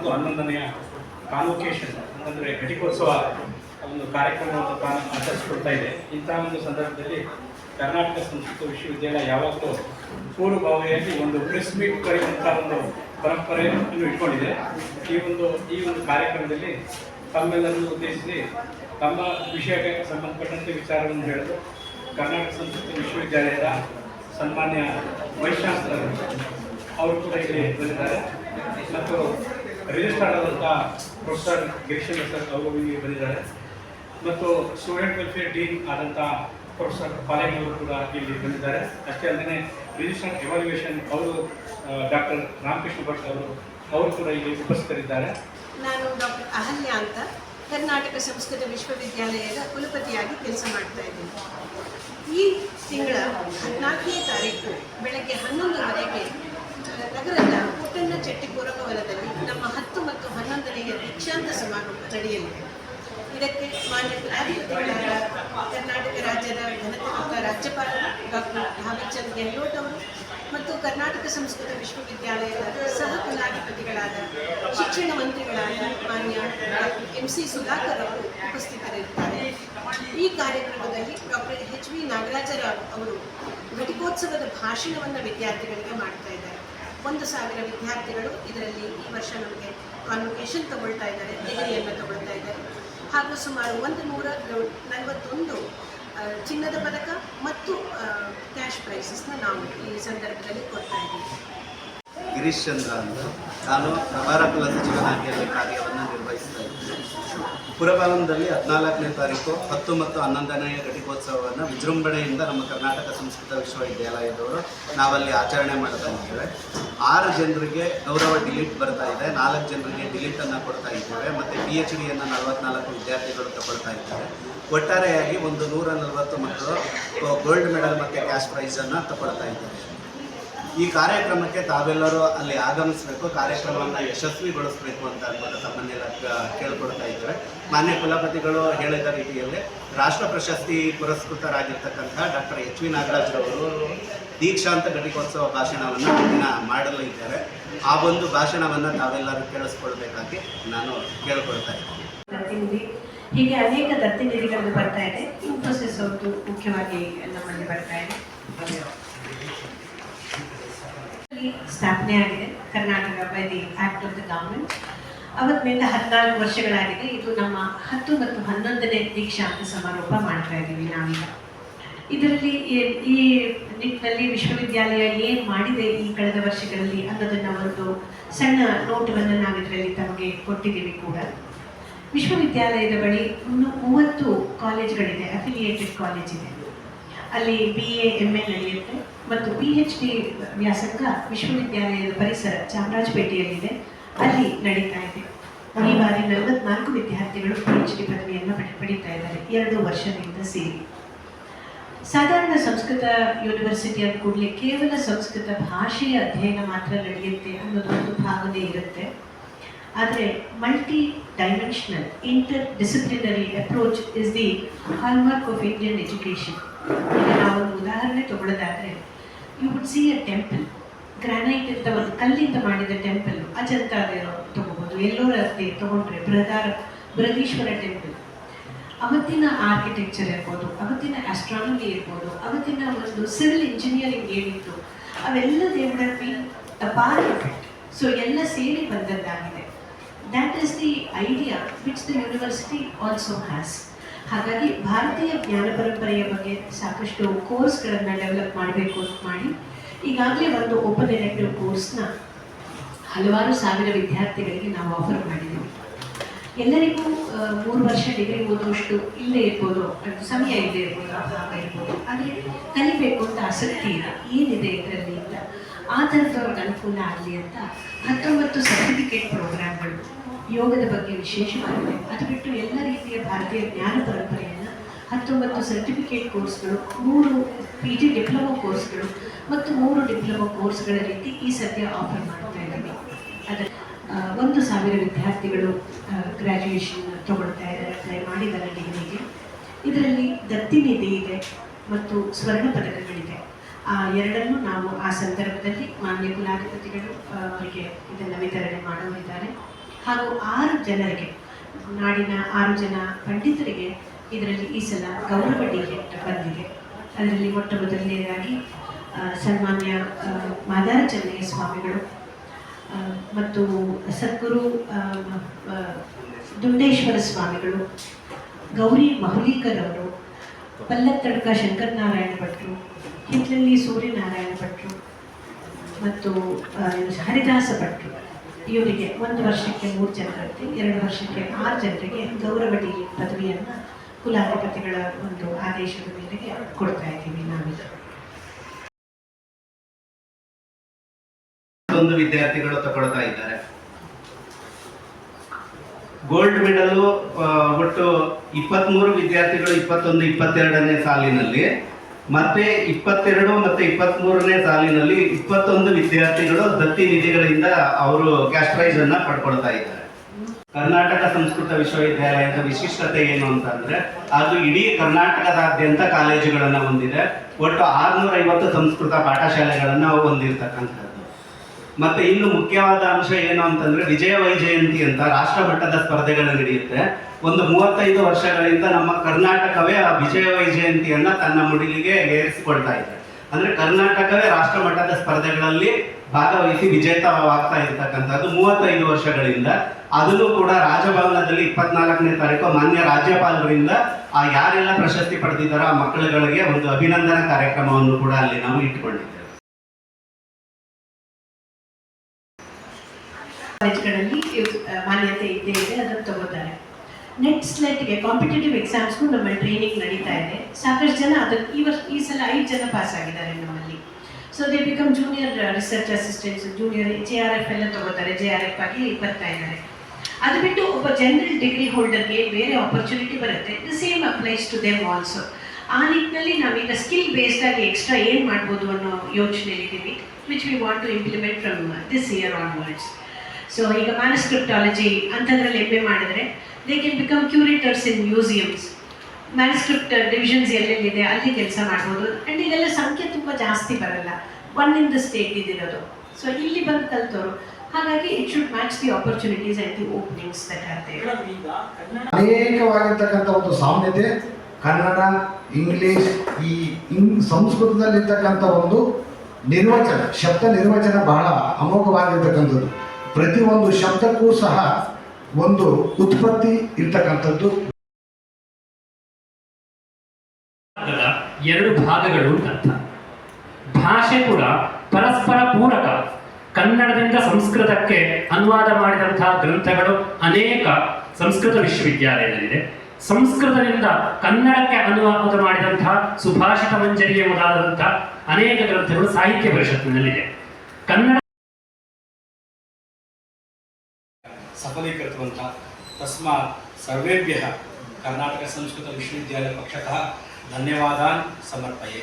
ಮತ್ತು ಹನ್ನೊಂದನೆಯ ಕಾನ್ವೊಕೇಶನ್ ಅಂದರೆ ಘಟಿಕೋತ್ಸವ ಒಂದು ಕಾರ್ಯಕ್ರಮವನ್ನು ತಾನು ಆಚರಿಸಿಕೊಡ್ತಾ ಇದೆ. ಇಂತಹ ಒಂದು ಸಂದರ್ಭದಲ್ಲಿ ಕರ್ನಾಟಕ ಸಂಸ್ಕೃತ ವಿಶ್ವವಿದ್ಯಾಲಯ ಯಾವಾಗಲೂ ಪೂರ್ವಭಾವಿಯಾಗಿ ಒಂದು ಪ್ರೆಸ್ ಮೀಟ್ ಕರೆಯುವಂಥ ಒಂದು ಪರಂಪರೆಯನ್ನು ಇಟ್ಕೊಂಡಿದೆ. ಈ ಒಂದು ಈ ಒಂದು ಕಾರ್ಯಕ್ರಮದಲ್ಲಿ ತಮ್ಮೆಲ್ಲರನ್ನು ಉದ್ದೇಶಿಸಿ ತಮ್ಮ ವಿಷಯಕ್ಕೆ ಸಂಬಂಧಪಟ್ಟಂತೆ ವಿಚಾರವನ್ನು ಹೇಳಲು ಕರ್ನಾಟಕ ಸಂಸ್ಕೃತ ವಿಶ್ವವಿದ್ಯಾಲಯದ ಸನ್ಮಾನ್ಯ ವೈಶಾಸ್ತ್ರರು ಅವರು ಕೂಡ ಇಲ್ಲಿ ಬಂದಿದ್ದಾರೆ. ಮತ್ತು ರಿಜಿಸ್ಟ್ರಾರ್ ಆದಂಥ ಪ್ರೊಫೆಸರ್ ಗಿರೀಶನ್ ಸರ್ ಅವರು ಇಲ್ಲಿ ಬಂದಿದ್ದಾರೆ. ಮತ್ತು ಸ್ಟೂಡೆಂಟ್ ವೆಲ್ಫೇರ್ ಡೀನ್ ಆದಂಥ ಪ್ರೊಫೆಸರ್ ಪಾಲೇಜ್ ಅವರು ಕೂಡ ಇಲ್ಲಿ ಬಂದಿದ್ದಾರೆ. ಅಷ್ಟೇ ಅಲ್ಲದೆ ರಿಜಿಸ್ಟರ್ ಎವಾಲ್ಯೂಯೇಷನ್ ಅವರು ಡಾಕ್ಟರ್ ರಾಮಕೃಷ್ಣ ಭಟ್ ಅವರು ಅವರು ಕೂಡ ಇಲ್ಲಿ ಉಪಸ್ಥಿತರಿದ್ದಾರೆ. ನಾನು ಡಾಕ್ಟರ್ ಅಹಲ್ಯ ಅಂತ ಕರ್ನಾಟಕ ಸಂಸ್ಕೃತ ವಿಶ್ವವಿದ್ಯಾಲಯದ ಕುಲಪತಿಯಾಗಿ ಕೆಲಸ ಮಾಡ್ತಾ ಇದ್ದೀನಿ. ಈ ತಿಂಗಳ ಹದಿನಾಲ್ಕನೇ ತಾರೀಕು ಬೆಳಗ್ಗೆ ಹನ್ನೊಂದುವರೆಗೆ ನಗರದ ಪುಟ್ಟಣ್ಣ ಚೆಟ್ಟಿ ಪುರಭವನದಲ್ಲಿ ನಮ್ಮ ಹತ್ತು ಮತ್ತು ಹನ್ನೊಂದನೆಯ ದೀಕ್ಷಾಂತ ಸಮಾರಂಭ ನಡೆಯಲಿದೆ. ಇದಕ್ಕೆ ಮಾನ್ಯ ಕುಲಾಧಿಪತಿಗಳಾದ ಕರ್ನಾಟಕ ರಾಜ್ಯದ ಘನತೆಯುತ ರಾಜ್ಯಪಾಲರು ಡಾಕ್ಟರ್ ಭಾವಚಂದ್ ಗೆಹ್ಲೋಟ್ ಅವರು ಮತ್ತು ಕರ್ನಾಟಕ ಸಂಸ್ಕೃತ ವಿಶ್ವವಿದ್ಯಾಲಯದ ಸಹ ಕುಲಾಧಿಪತಿಗಳಾದ ಶಿಕ್ಷಣ ಮಂತ್ರಿಗಳಾದ ಮಾನ್ಯ ಎಂ ಸಿ ಸುಧಾಕರ್ ಅವರು ಉಪಸ್ಥಿತರಿರುತ್ತಾರೆ. ಈ ಕಾರ್ಯಕ್ರಮದಲ್ಲಿ ಡಾಕ್ಟರ್ ಎಚ್ ವಿ ನಾಗರಾಜರಾವ್ ಅವರು ಘಟಿಕೋತ್ಸವದ ಭಾಷಣವನ್ನು ವಿದ್ಯಾರ್ಥಿಗಳಿಗೆ ಮಾಡ್ತಾ ಇದ್ದಾರೆ. ಒಂದು ಸಾವಿರ ವಿದ್ಯಾರ್ಥಿಗಳು ಇದರಲ್ಲಿ ಈ ವರ್ಷ ನಮಗೆ ಕಾನ್ವೊಕೇಶನ್ ತಗೊಳ್ತಾ ಇದ್ದಾರೆ ಡಿಗ್ರಿಯನ್ನು ತಗೊಳ್ತಾ ಇದ್ದಾರೆ. ಹಾಗೂ ಸುಮಾರು ಒಂದು ನೂರ ನಲವತ್ತೊಂದು ಚಿನ್ನದ ಪದಕ ಮತ್ತು ಕ್ಯಾಶ್ ಪ್ರೈಸಸ್ನ ನಾವು ಈ ಸಂದರ್ಭದಲ್ಲಿ ಕೊಡ್ತಾ ಇದ್ದೀವಿ. ಗಿರೀಶ್ ಚಂದ್ರ ಅಂತ. ನಾನು ಪ್ರಭಾರ ಕುಲ ಕಾರ್ಯವನ್ನು ನಿರ್ವಹಿಸ್ತಾ ಇದ್ದೇನೆ ಪುರಭವನದಲ್ಲಿ ಹದಿನಾಲ್ಕನೇ ತಾರೀಕು ಹತ್ತು ಮತ್ತು ಹನ್ನೊಂದನೆಯ ಘಟಿಕೋತ್ಸವವನ್ನು ವಿಜೃಂಭಣೆಯಿಂದ ನಮ್ಮ ಕರ್ನಾಟಕ ಸಂಸ್ಕೃತ ವಿಶ್ವವಿದ್ಯಾಲಯದವರು ನಾವಲ್ಲಿ ಆಚರಣೆ ಮಾಡ್ತಾ ಇದ್ದೇವೆ. ಆರು ಜನರಿಗೆ ಗೌರವ ಡಿಲೀಟ್ ಬರ್ತಾ ಇದೆ. ನಾಲ್ಕು ಜನರಿಗೆ ಡಿಲೀಟನ್ನು ಕೊಡ್ತಾ ಇದ್ದೇವೆ. ಮತ್ತು ಪಿ ಎಚ್ ಡಿಯನ್ನು ನಲವತ್ನಾಲ್ಕು ವಿದ್ಯಾರ್ಥಿಗಳು ತಗೊಳ್ತಾ ಇದ್ದಾರೆ. ಒಟ್ಟಾರೆಯಾಗಿ ಒಂದು ನೂರ ನಲವತ್ತು ಮಕ್ಕಳು ಗೋಲ್ಡ್ ಮೆಡಲ್ ಮತ್ತು ಕ್ಯಾಶ್ ಪ್ರೈಸನ್ನು ತಗೊಳ್ತಾ ಇದ್ದಾರೆ. ಈ ಕಾರ್ಯಕ್ರಮಕ್ಕೆ ತಾವೆಲ್ಲರೂ ಅಲ್ಲಿ ಆಗಮಿಸಬೇಕು, ಕಾರ್ಯಕ್ರಮವನ್ನು ಯಶಸ್ವಿಗೊಳಿಸಬೇಕು ಅಂತ ಅನ್ಬೋದು ತಮ್ಮನ್ನೆಲ್ಲ ಕೇಳ್ಕೊಡ್ತಾ ಇದ್ದೇವೆ ಮಾನ್ಯ ಕುಲಪತಿಗಳು ಹೇಳಿದ ರೀತಿಯಲ್ಲಿ ರಾಷ್ಟ್ರ ಪ್ರಶಸ್ತಿ ಪುರಸ್ಕೃತರಾಗಿರ್ತಕ್ಕಂಥ ಡಾಕ್ಟರ್ ಎಚ್ ವಿ ನಾಗರಾಜ್ರವರು ದೀಕ್ಷಾಂತ ಘಟಿಕೋತ್ಸವ ಭಾಷಣವನ್ನು ದಿನ ಮಾಡಲು ಇದ್ದಾರೆ. ಆ ಒಂದು ಭಾಷಣವನ್ನು ತಾವೆಲ್ಲರೂ ಕೇಳಿಸ್ಕೊಳ್ಬೇಕಾಗಿ ನಾನು ಕೇಳ್ಕೊಳ್ತಾ ಇದ್ದೀನಿ. ಹೀಗೆ ಅನೇಕ ದತ್ತಿನಿಧಿಗಳು ಬರ್ತಾ ಇದೆ. ಇನ್ಫೋಸಿಸ್ ಅವ್ರದ್ದು ಮುಖ್ಯವಾಗಿ ನಮ್ಮಲ್ಲಿ ಬರ್ತಾ ಇದೆ. ಸ್ಥಾಪನೆ ಆಗಿದೆ. Karnataka by the act of the government ಅವತ್ತಿನಿಂದ ಹದಿನಾಲ್ಕು ವರ್ಷಗಳಾಗಿದೆ. ಇದು ನಮ್ಮ ಹತ್ತು ಮತ್ತು ಹನ್ನೊಂದನೇ ದೀಕ್ಷಾಂತ ಸಮಾರೋಪ ಮಾಡ್ತಾ ಇದ್ದೀವಿ ನಾವೀಗ. ಇದರಲ್ಲಿ ಈ- ನಿಟ್ಟಿನಲ್ಲಿ ವಿಶ್ವವಿದ್ಯಾಲಯ ಏನು ಮಾಡಿದೆ ಈ ಕಳೆದ ವರ್ಷಗಳಲ್ಲಿ ಅನ್ನೋದನ್ನ ಒಂದು ಸಣ್ಣ ನೋಟವನ್ನು ನಾವು ಇದರಲ್ಲಿ ತಮಗೆ ಕೊಟ್ಟಿದ್ದೀವಿ ಕೂಡ. ವಿಶ್ವವಿದ್ಯಾಲಯದ ಬಳಿ ಮೂವತ್ತು ಕಾಲೇಜ್ಗಳಿದೆ ಅಫಿಲಿಯೇಟೆಡ್ ಕಾಲೇಜ್ ಇದೆ. ಅಲ್ಲಿ ಬಿ ಎ ಎಂ ಎ ನಡೆಯುತ್ತೆ ಮತ್ತು ಪಿ ಎಚ್ ಡಿ ವ್ಯಾಸಂಗ ವಿಶ್ವವಿದ್ಯಾಲಯದ ಪರಿಸರ ಚಾಮರಾಜಪೇಟೆಯಲ್ಲಿದೆ. ಅಲ್ಲಿ ನಡೀತಾ ಇದೆ. ಈ ಬಾರಿ ನಲವತ್ನಾಲ್ಕು ವಿದ್ಯಾರ್ಥಿಗಳು ಪಿ ಎಚ್ ಡಿ ಪದವಿಯನ್ನು ಪಡೆ, ಪಡೀತಾ ಇದ್ದಾರೆ. ಎರಡು ವರ್ಷದಿಂದ ಸೇರಿ. ಸಾಧಾರಣ ಸಂಸ್ಕೃತ ಯೂನಿವರ್ಸಿಟಿ ಅಂದ ಕೂಡಲೇ ಕೇವಲ ಸಂಸ್ಕೃತ ಭಾಷೆಯ ಅಧ್ಯಯನ ಮಾತ್ರ ನಡೆಯುತ್ತೆ ಅನ್ನೋದು ಒಂದು ಭಾವನೆ ಇರುತ್ತೆ. ಆದರೆ multi dimensional inter disciplinary approach is the hallmark of Indian education ಈಗ ನಾವೊಂದು ಉದಾಹರಣೆ ತಗೊಳ್ಳೋದಾದರೆ you would see a temple granite ಅಂತ ಒಂದು ಕಲ್ಲಿಂದ ಮಾಡಿದ ಟೆಂಪಲ್ ಅಜಂತ ತಗೋಬೋದು ಎಲ್ಲೋರತ್ತೆ ತಗೊಂಡ್ರೆ, ಬೃಹದಾರ, ಬೃಹದೀಶ್ವರ ಟೆಂಪಲ್ ಅವತ್ತಿನ ಆರ್ಕಿಟೆಕ್ಚರ್ ಇರ್ಬೋದು, ಅವತ್ತಿನ ಆಸ್ಟ್ರಾನಮಿ ಇರ್ಬೋದು, ಅವತ್ತಿನ ಒಂದು ಸಿವಿಲ್ ಇಂಜಿನಿಯರಿಂಗ್ ಏನಿತ್ತು, ಅವೆಲ್ಲ they would have the part of so ಎಲ್ಲ ಸೇರಿ ಬಂದದ್ದಾಗಿದೆ that is the idea which the university also has ಹಾಗಾಗಿ ಭಾರತೀಯ ಜ್ಞಾನ ಪರಂಪರೆಯ ಬಗ್ಗೆ ಸಾಕಷ್ಟು ಕೋರ್ಸ್ಗಳನ್ನು ಡೆವಲಪ್ ಮಾಡಬೇಕು ಅಂತ ಮಾಡಿ, ಈಗಾಗಲೇ ಒಂದು ಓಪನ್ ಎಲೆಕ್ಟಿವ್ ಕೋರ್ಸ್ನ ಹಲವಾರು ಸಾವಿರ ವಿದ್ಯಾರ್ಥಿಗಳಿಗೆ ನಾವು ಆಫರ್ ಮಾಡಿದ್ದೀವಿ ಎಲ್ಲರಿಗೂ ಮೂರು ವರ್ಷ ಡಿಗ್ರಿ ಓದುವಷ್ಟು ಇಲ್ಲೇ ಇರ್ಬೋದು ಸಮಯ ಇಲ್ಲದೆ ಇರ್ಬೋದು ಅಭಾವ ಇರ್ಬೋದು ಆದರೆ ಕಲಿಬೇಕು ಅಂತ ಆಸಕ್ತಿ ಇದೆ ಏನಿದೆ ಇದರಲ್ಲಿ ಅಂತ ಆ ಥರದವ್ರಿಗೆ ಅನುಕೂಲ ಆಗಲಿ ಅಂತ ಹತ್ತೊಂಬತ್ತು ಸರ್ಟಿಫಿಕೇಟ್ ಪ್ರೋಗ್ರಾಮ್ಗಳು ಯೋಗದ ಬಗ್ಗೆ ವಿಶೇಷವಾಗಿದೆ ಅದು ಬಿಟ್ಟು ಎಲ್ಲ ರೀತಿಯ ಭಾರತೀಯ ಜ್ಞಾನ ಪರಂಪರೆಯನ್ನು ಹತ್ತೊಂಬತ್ತು ಸರ್ಟಿಫಿಕೇಟ್ ಕೋರ್ಸ್ಗಳು ಮೂರು ಪಿ ಜಿ ಡಿಪ್ಲೊಮೊ ಕೋರ್ಸ್ಗಳು ಮತ್ತು ಮೂರು ಡಿಪ್ಲೊಮಾ ಕೋರ್ಸ್ಗಳ ರೀತಿ ಈ ಸದ್ಯ ಆಫರ್ ಮಾಡ್ತಾ ಇದ್ದಾರೆ ಅದರ ಒಂದು ಸಾವಿರ ವಿದ್ಯಾರ್ಥಿಗಳು ಗ್ರ್ಯಾಜುಯೇಷನ್ ತಗೊಳ್ತಾ ಇದ್ದಾರೆ ಅಪ್ಲೈ ಮಾಡಿದ್ದಾರೆ ಡಿಗ್ರಿಗೆ ಇದರಲ್ಲಿ ದತ್ತಿ ನಿಧಿ ಇದೆ ಮತ್ತು ಸ್ವರ್ಣ ಪದಕಗಳಿದೆ. ಆ ಎರಡನ್ನು ನಾವು ಆ ಸಂದರ್ಭದಲ್ಲಿ ಮಾನ್ಯ ಕುಲಾಧಿಪತಿಗಳು ಅವರಿಗೆ ಇದನ್ನು ವಿತರಣೆ ಮಾಡೋರಿದ್ದಾರೆ ಹಾಗೂ ಆರು ಜನರಿಗೆ, ನಾಡಿನ ಆರು ಜನ ಪಂಡಿತರಿಗೆ ಇದರಲ್ಲಿ ಈ ಸಲ ಗೌರವ ಟಿಕೆಟ್ ಬಂದಿದೆ. ಅದರಲ್ಲಿ ಮೊಟ್ಟ ಮೊದಲನೇದಾಗಿ ಸನ್ಮಾನ್ಯ ಮಾದಾರ ಸ್ವಾಮಿಗಳು ಮತ್ತು ಸದ್ಗುರು ದುಂಡೇಶ್ವರ ಸ್ವಾಮಿಗಳು, ಗೌರಿ ಮಹುಲೀಕರ್ ಅವರು ಪಲ್ಲತ್ತಡ್ಕ ಶಂಕರನಾರಾಯಣ ಭಟ್ರು ಹಿತ್ಲಲ್ಲಿ ಸೂರ್ಯನಾರಾಯಣ ಭಟ್ರು, ಮತ್ತು ಹರಿದಾಸ ಭಟ್ರು. ಇವರಿಗೆ ಒಂದು ವರ್ಷಕ್ಕೆ ಮೂರು ಜನರಂತೆ ಎರಡು ವರ್ಷಕ್ಕೆ ಆರು ಜನರಿಗೆ ಗೌರವ ಡಿ ಪದವಿಯನ್ನು ಕುಲಾಧಿಪತಿಗಳ ಒಂದು ಆದೇಶದ ಮೇರೆಗೆ ಕೊಡ್ತಾ ಇದ್ದೀವಿ ನಾವೀಗ. ವಿದ್ಯಾರ್ಥಿಗಳು ತಗೊಳ್ತಾ ಇದ್ದಾರೆ. ಗೋಲ್ಡ್ ಮೆಡಲ್ ಒಟ್ಟು ಇಪ್ಪತ್ಮೂರು ವಿದ್ಯಾರ್ಥಿಗಳು ಇಪ್ಪತ್ತೊಂದು, ಇಪ್ಪತ್ತೆರಡನೇ ಸಾಲಿನಲ್ಲಿ ಮತ್ತೆ ಇಪ್ಪತ್ತೆರಡು ಮತ್ತೆ ಇಪ್ಪತ್ಮೂರನೇ ಸಾಲಿನಲ್ಲಿ ಇಪ್ಪತ್ತೊಂದು ವಿದ್ಯಾರ್ಥಿಗಳು ದತ್ತಿ ನಿಧಿಗಳಿಂದ ಅವರು ಕ್ಯಾಶ್ ಪ್ರೈಸ್ ಅನ್ನ ಪಡ್ಕೊಳ್ತಾ ಇದ್ದಾರೆ. ಕರ್ನಾಟಕ ಸಂಸ್ಕೃತ ವಿಶ್ವವಿದ್ಯಾಲಯದ ವಿಶಿಷ್ಟತೆ ಏನು ಅಂತಂದ್ರೆ, ಅದು ಇಡೀ ಕರ್ನಾಟಕದಾದ್ಯಂತ ಕಾಲೇಜುಗಳನ್ನ ಹೊಂದಿದೆ. ಒಟ್ಟು ಆರ್ನೂರ ಐವತ್ತು ಸಂಸ್ಕೃತ ಪಾಠಶಾಲೆಗಳನ್ನ ಹೊಂದಿರತಕ್ಕಂಥದ್ದು. ಮತ್ತೆ ಇನ್ನು ಮುಖ್ಯವಾದ ಅಂಶ ಏನು ಅಂತಂದ್ರೆ ವಿಜಯ ವೈಜಯಂತಿ ಅಂತ ರಾಷ್ಟ್ರ ಮಟ್ಟದ ಸ್ಪರ್ಧೆಗಳು ನಡೆಯುತ್ತೆ. ಒಂದು ಮೂವತ್ತೈದು ವರ್ಷಗಳಿಂದ ನಮ್ಮ ಕರ್ನಾಟಕವೇ ಆ ವಿಜಯ ವೈಜಯಂತಿಯನ್ನ ತನ್ನ ಮುಡಿಲಿಗೆ ಏರಿಸಿಕೊಳ್ತಾ ಇದೆ. ಅಂದ್ರೆ ಕರ್ನಾಟಕವೇ ರಾಷ್ಟ್ರ ಮಟ್ಟದ ಸ್ಪರ್ಧೆಗಳಲ್ಲಿ ಭಾಗವಹಿಸಿ ವಿಜೇತವಾಗ್ತಾ ಇರ್ತಕ್ಕಂಥದ್ದು ಮೂವತ್ತೈದು ವರ್ಷಗಳಿಂದ. ಅದನ್ನು ಕೂಡ ರಾಜಭವನದಲ್ಲಿ ಇಪ್ಪತ್ನಾಲ್ಕನೇ ತಾರೀಕು ಮಾನ್ಯ ರಾಜ್ಯಪಾಲರಿಂದ ಆ ಯಾರೆಲ್ಲ ಪ್ರಶಸ್ತಿ ಪಡೆದಿದ್ದಾರೋ ಆ ಮಕ್ಕಳುಗಳಿಗೆ ಒಂದು ಅಭಿನಂದನಾ ಕಾರ್ಯಕ್ರಮವನ್ನು ಕೂಡ ಅಲ್ಲಿ ನಾವು ಇಟ್ಕೊಂಡಿದ್ದೇವೆ ಕಾಲೇಜ್ಗಳಲ್ಲಿ ಇವ್- ಆ, ಮಾನ್ಯತೆ ಇದ್ದೇ ಇದೆ ಅದನ್ನು ತಗೋತಾರೆ ನೆಟ್ ಸ್ಲೆಟ್ಗೆ ಕಾಂಪಿಟೇಟಿವ್ ಎಕ್ಸಾಮ್ಸ್ಗೂ ನಮ್ಮ ಟ್ರೈನಿಂಗ್ ನಡೀತಾ ಇದೆ. ಸಾಕಷ್ಟು ಜನ ಅದಕ್ಕೆ ಈ ವರ್ಷ, ಈ ಸಲ ಐದು ಜನ ಪಾಸ್ ಆಗಿದ್ದಾರೆ ನಮ್ಮಲ್ಲಿ. So they become junior research assistants junior J R F ಎಲ್ಲ ತಗೋತಾರೆ ಜೆ ಆರ್ ಎಫ್ ಆಗಿ ಬರ್ತಾ ಇದ್ದಾರೆ. ಅದು ಬಿಟ್ಟು ಒಬ್ಬ ಜನರಲ್ ಡಿಗ್ರಿ ಹೋಲ್ಡರ್ಗೆ ಬೇರೆ ಆಪರ್ಚುನಿಟಿ ಬರುತ್ತೆ. The same applies to them also ಆ ನಿಟ್ಟಿನಲ್ಲಿ ನಾವೀಗ ಸ್ಕಿಲ್ ಬೇಸ್ಡ್ ಆಗಿ ಎಕ್ಸ್ಟ್ರಾ ಏನು ಮಾಡ್ಬೋದು ಅನ್ನೋ ಯೋಚನೆಯಲ್ಲಿದ್ದೀವಿ which we want to implement from this year onwards so ಈಗ ಮ್ಯಾನಸ್ಕ್ರಿಪ್ಟಾಲಜಿ ಅಂಥದ್ರಲ್ಲಿ ಎಂ ಎ ಮಾಡಿದ್ರೆ they can become curators in museums manuscript divisions ಎಲ್ಲೆಲ್ಲಿದೆ ಅಲ್ಲಿ ಕೆಲಸ ಮಾಡ್ಬೋದು. ಆ್ಯಂಡ್ ಇದೆಲ್ಲ ಸಂಖ್ಯೆ ತುಂಬ ಜಾಸ್ತಿ ಬರಲ್ಲ. ಒನ್ ಇನ್ ದ ಸ್ಟೇಟ್ ಇದಿರೋದು. ಸೊ ಇಲ್ಲಿ ಬಂದು ಕಲ್ತವರು. ಹಾಗಾಗಿ it should match the opportunities and the openings that are there ಅನೇಕವಾಗಿರ್ತಕ್ಕಂಥ ಒಂದು ಸಾಮ್ಯತೆ ಕನ್ನಡ ಇಂಗ್ಲಿಷ್ ಈ ಸಂಸ್ಕೃತದಲ್ಲಿರ್ತಕ್ಕಂಥ ಒಂದು ನಿರ್ವಚನ ಶಬ್ದ ನಿರ್ವಚನ ಬಹಳ ಅಮೋಘವಾಗಿರ್ತಕ್ಕಂಥದ್ದು. ಪ್ರತಿಯೊಂದು ಶಬ್ದಕ್ಕೂ ಸಹ ಒಂದು ಉತ್ಪತ್ತಿ ಇರ್ತಕ್ಕಂಥದ್ದು. ಎರಡು ಭಾಗಗಳು ಅಂತ ಭಾಷೆ ಕೂಡ ಪರಸ್ಪರ ಪೂರಕ. ಕನ್ನಡದಿಂದ ಸಂಸ್ಕೃತಕ್ಕೆ ಅನುವಾದ ಮಾಡಿದಂತಹ ಗ್ರಂಥಗಳು ಅನೇಕ ಸಂಸ್ಕೃತ ವಿಶ್ವವಿದ್ಯಾಲಯದಲ್ಲಿದೆ. ಸಂಸ್ಕೃತದಿಂದ ಕನ್ನಡಕ್ಕೆ ಅನುವಾದ ಮಾಡಿದಂತಹ ಸುಭಾಷಿತ ಮಂಜರಿಯ ಮೊದಲಾದಂತಹ ಅನೇಕ ಗ್ರಂಥಗಳು ಸಾಹಿತ್ಯ ಪರಿಷತ್ತಿನಲ್ಲಿದೆ. ಕನ್ನಡ सफलीकृतवन्तः। तस्मात् सर्वेभ्यः कर्नाटकसंस्कृतविश्वविद्यालयपक्षतः धन्यवादान् समर्पये